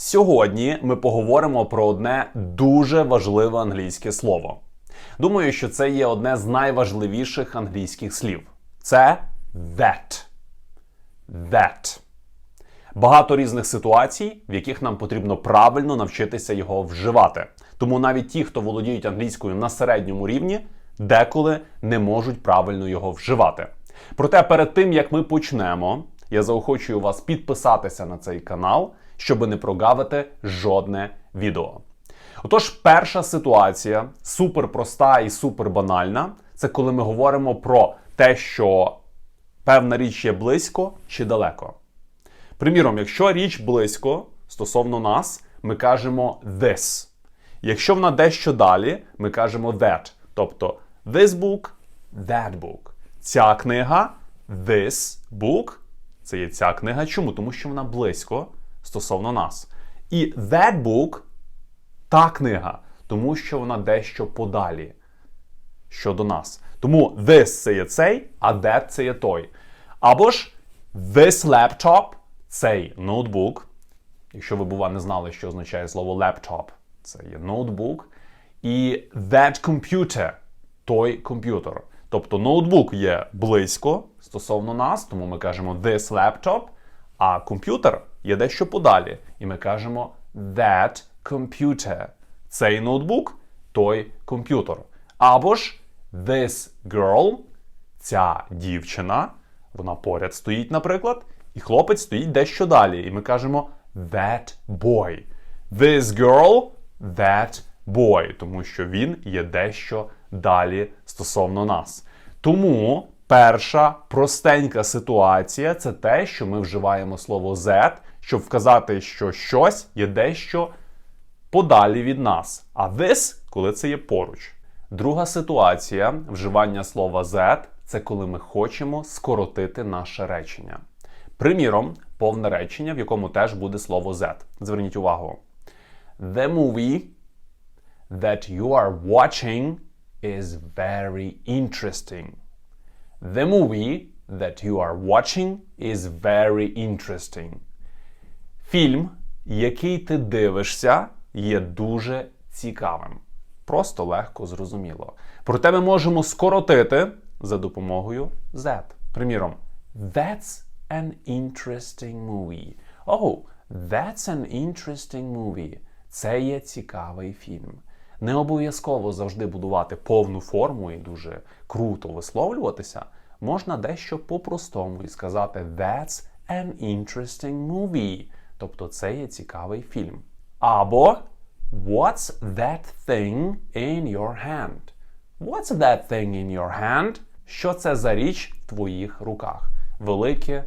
Сьогодні ми поговоримо про одне дуже важливе англійське слово. Думаю, що це є одне з найважливіших англійських слів. Це that. That. Багато різних ситуацій, в яких нам потрібно правильно навчитися його вживати. Тому навіть ті, хто володіють англійською на середньому рівні, деколи не можуть правильно його вживати. Проте перед тим як ми почнемо, я заохочую вас підписатися на цей канал, щоб не прогавити жодне відео. Отож, перша ситуація супер проста і супер банальна. Це коли ми говоримо про те, що певна річ є близько чи далеко. Приміром, якщо річ близько стосовно нас, ми кажемо this. Якщо вона дещо далі, ми кажемо that. Тобто this book, that book. Ця книга, this book, це є ця книга. Чому? Тому що вона близько стосовно нас. І that book та книга, тому що вона дещо подалі щодо нас. Тому this це є цей, а that це є той. Або ж this laptop цей ноутбук. Якщо ви, бува, не знали, що означає слово laptop, це є ноутбук. І that computer той комп'ютер. Тобто ноутбук є близько стосовно нас, тому ми кажемо this laptop, а комп'ютер є дещо подалі. І ми кажемо that computer. Цей ноутбук той комп'ютер. Або ж this girl, ця дівчина, вона поряд стоїть, наприклад, і хлопець стоїть дещо далі. І ми кажемо that boy. This girl, that boy, тому що він є дещо далі стосовно нас. Тому перша простенька ситуація це те, що ми вживаємо слово that, щоб вказати, що щось є дещо подалі від нас. А this, коли це є поруч. Друга ситуація вживання слова that це коли ми хочемо скоротити наше речення. Приміром, повне речення, в якому теж буде слово that. Зверніть увагу. The movie that you are watching is very interesting. The movie that you are watching is very interesting. Фільм, який ти дивишся, є дуже цікавим. Просто легко зрозуміло. Проте ми можемо скоротити за допомогою that. Приміром, That's an interesting movie. Oh, that's an interesting movie. Це є цікавий фільм. Не обов'язково завжди будувати повну форму і дуже круто висловлюватися. Можна дещо по-простому і сказати That's an interesting movie. Тобто це є цікавий фільм. Або What's that thing in your hand? What's that thing in your hand? Що це за річ в твоїх руках? Велике,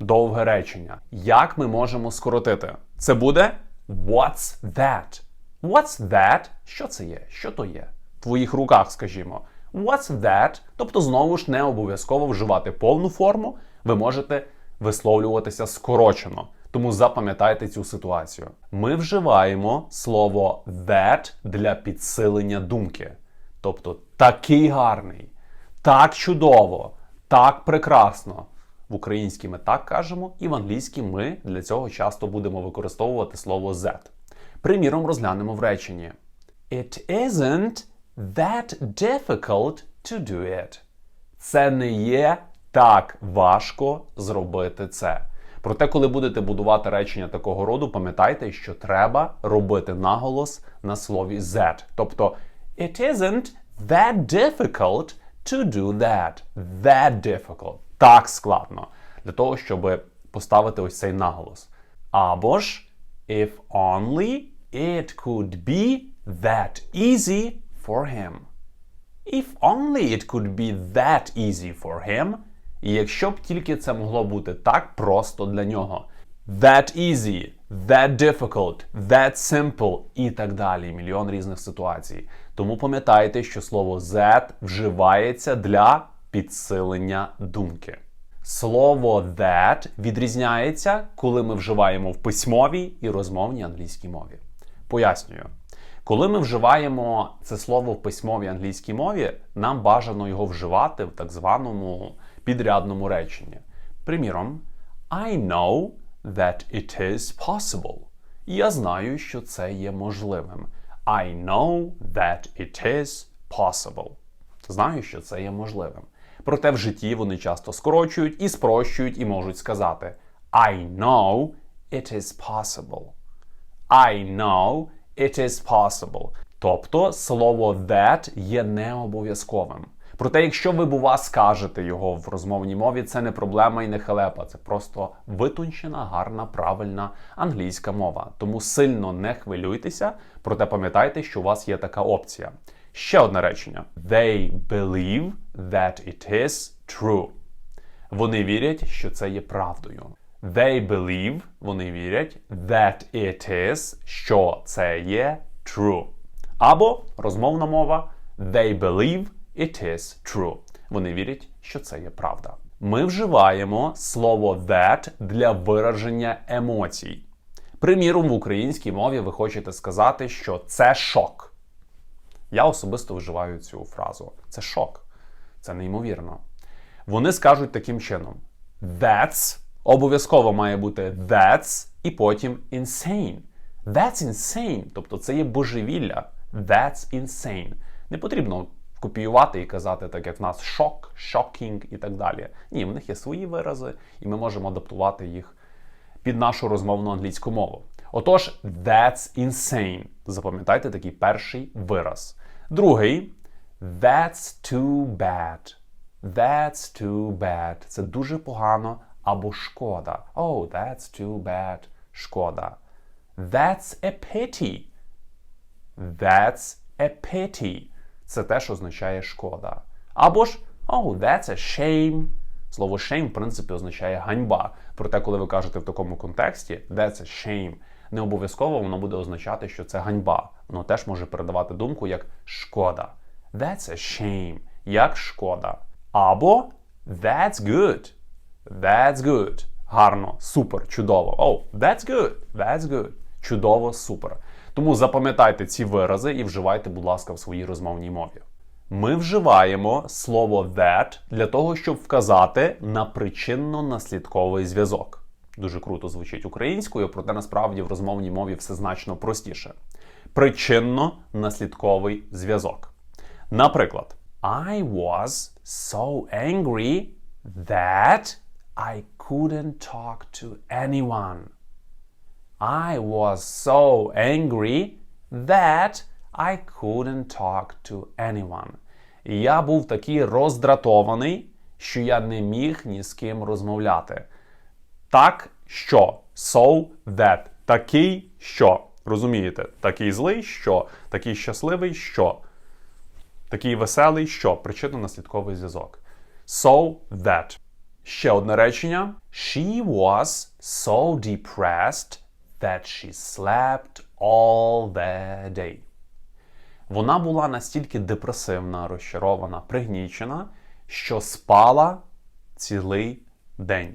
довге речення. Як ми можемо скоротити? Це буде What's that? What's that? Що це є? Що то є? В твоїх руках, скажімо. What's that? Тобто, знову ж не обов'язково вживати повну форму, ви можете висловлюватися скорочено. Тому запам'ятайте цю ситуацію. Ми вживаємо слово that для підсилення думки. Тобто такий гарний, так чудово, так прекрасно. В українській ми так кажемо, і в англійській ми для цього часто будемо використовувати слово that. Приміром, розглянемо в реченні. It isn't that difficult to do it. Це не є так важко зробити це. Проте, коли будете будувати речення такого роду, пам'ятайте, що треба робити наголос на слові that. Тобто, it isn't that difficult to do that. That difficult. Так складно. Для того, щоб поставити ось цей наголос. Або ж, if only it could be that easy for him. If only it could be that easy for him. І якщо б тільки це могло бути так просто для нього. That easy, that difficult, that simple і так далі. Мільйон різних ситуацій. Тому пам'ятайте, що слово that вживається для підсилення думки. Слово that відрізняється, коли ми вживаємо в письмовій і розмовній англійській мові. Пояснюю. Коли ми вживаємо це слово в письмовій англійській мові, нам бажано його вживати в так званому підрядному реченні. Приміром, I know that it is possible. Я знаю, що це є можливим. I know that it is possible. Знаю, що це є можливим. Проте в житті вони часто скорочують і спрощують і можуть сказати I know it is possible. I know it is possible. Тобто слово that є не обов'язковим. Проте, якщо ви, бува, скажете його в розмовній мові, це не проблема і не халепа, це просто витончена, гарна, правильна англійська мова. Тому сильно не хвилюйтеся, проте пам'ятайте, що у вас є така опція. Ще одне речення: They believe that it is true. Вони вірять, що це є правдою. They believe, вони вірять, that it is, що це є true. Або розмовна мова They believe it is true. Вони вірять, що це є правда. Ми вживаємо слово that для вираження емоцій. Приміром, в українській мові ви хочете сказати, що це шок. Я особисто вживаю цю фразу. Це шок. Це неймовірно. Вони скажуть таким чином: That's обов'язково має бути that's і потім insane. That's insane. Тобто це є божевілля. That's insane. Не потрібно копіювати і казати, так як в нас шок, shocking і так далі. Ні, в них є свої вирази, і ми можемо адаптувати їх під нашу розмовну англійську мову. Отож, that's insane. Запам'ятайте такий перший вираз. Другий that's too bad. That's too bad. Це дуже погано або шкода. Oh, that's too bad. Шкода. That's a pity. That's a pity. Це теж означає шкода. Або ж oh, that's a shame. Слово shame, в принципі, означає ганьба. Проте, коли ви кажете в такому контексті, that's a shame, не обов'язково воно буде означати, що це ганьба. Воно теж може передавати думку як шкода. That's a shame. Як шкода. Або that's good. That's good. Гарно, супер, чудово. Oh, that's good. That's good. Чудово, супер. Тому запам'ятайте ці вирази і вживайте, будь ласка, в своїй розмовній мові. Ми вживаємо слово that для того, щоб вказати на причинно-наслідковий зв'язок. Дуже круто звучить українською, проте насправді в розмовній мові все значно простіше. Причинно-наслідковий зв'язок. Наприклад, I was so angry that I couldn't talk to anyone. I was so angry that I couldn't talk to anyone. Я був такий роздратований, що я не міг ні з ким розмовляти. Так, що so that. Такий що. Розумієте? Такий злий що, такий щасливий що. Такий веселий що. Причинно-наслідковий зв'язок. So that. Ще одне речення. She was so depressed that she slept all the day. Вона була настільки депресивна, розчарована, пригнічена, що спала цілий день.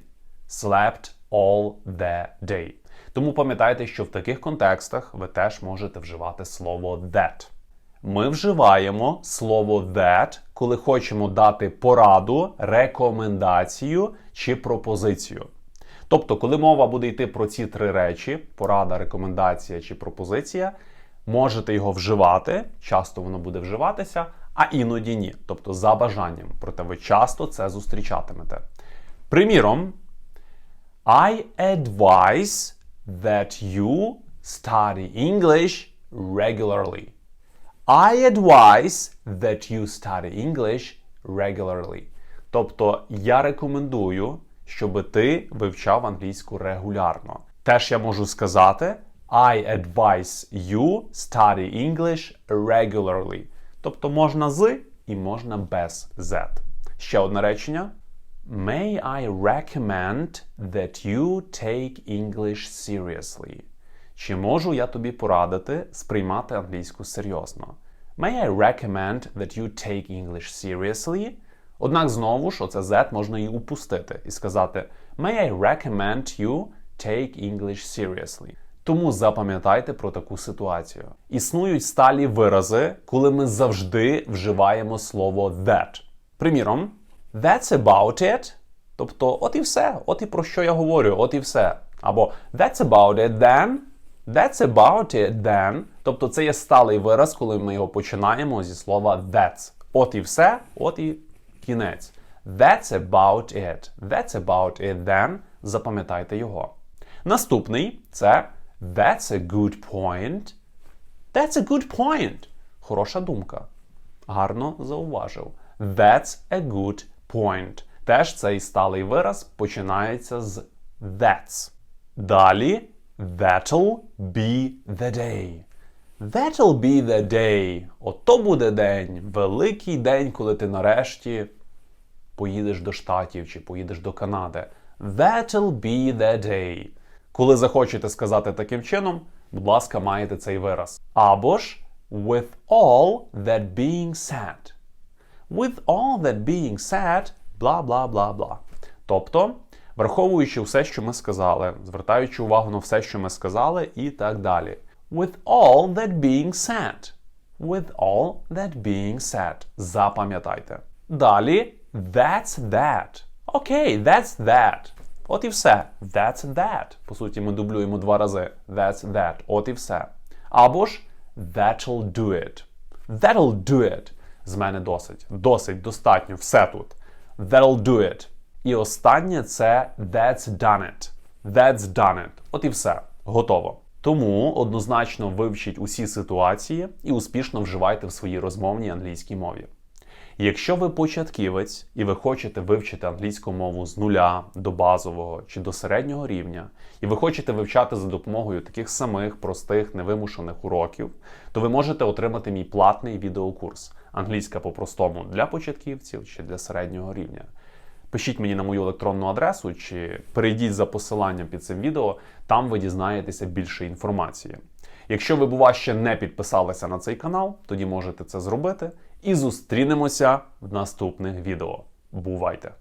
Slept all the day. Тому пам'ятайте, що в таких контекстах ви теж можете вживати слово that. Ми вживаємо слово that, коли хочемо дати пораду, рекомендацію чи пропозицію. Тобто, коли мова буде йти про ці три речі: порада, рекомендація чи пропозиція, можете його вживати, часто воно буде вживатися, а іноді ні. Тобто за бажанням. Проте ви часто це зустрічатимете. Приміром, I advise that you study English regularly. I advise that you study English regularly. Тобто я рекомендую, щоб ти вивчав англійську регулярно. Теж я можу сказати I advise you study English regularly. Тобто можна з і можна без z. Ще одне речення. May I recommend that you take English seriously? Чи можу я тобі порадити сприймати англійську серйозно? May I recommend that you take English seriously? Однак знову ж оце Z можна і упустити і сказати May I recommend you take English seriously? Тому запам'ятайте про таку ситуацію. Існують сталі вирази, коли ми завжди вживаємо слово that. Приміром, that's about it. Тобто, от і все, от і про що я говорю, от і все. Або that's about it then. That's about it then. Тобто це є сталий вираз, коли ми його починаємо зі слова that's. От і все, от і кінець. That's about it. That's about it then. Запам'ятайте його. Наступний це That's a good point. That's a good point. Хороша думка. Гарно зауважив. That's a good point. Теж цей сталий вираз починається з that's. Далі That'll be the day. That'll be the day. Ото буде день. Великий день, коли ти нарешті поїдеш до Штатів чи поїдеш до Канади. That'll be the day. Коли захочете сказати таким чином, будь ласка, маєте цей вираз. Або ж with all that being said. With all that being said, бла бла бла бла. Тобто, враховуючи все, що ми сказали, звертаючи увагу на все, що ми сказали, і так далі. With all that being said. With all that being said. Запам'ятайте. Далі that's that. Окей, that's that. От і все. That's that. По суті, ми дублюємо два рази. That's that. От і все. Або ж that'll do it. That'll do it. З мене досить. Досить, достатньо. Все тут. That'll do it. І останнє це that's done it. That's done it. От і все. Готово. Тому однозначно вивчіть усі ситуації і успішно вживайте в своїй розмовній англійській мові. Якщо ви початківець і ви хочете вивчити англійську мову з нуля до базового чи до середнього рівня, і ви хочете вивчати за допомогою таких самих простих невимушених уроків, то ви можете отримати мій платний відеокурс англійська по-простому для початківців чи для середнього рівня. Пишіть мені на мою електронну адресу чи перейдіть за посиланням під цим відео, там ви дізнаєтеся більше інформації. Якщо ви, бува, ще не підписалися на цей канал, тоді можете це зробити. І зустрінемося в наступних відео. Бувайте!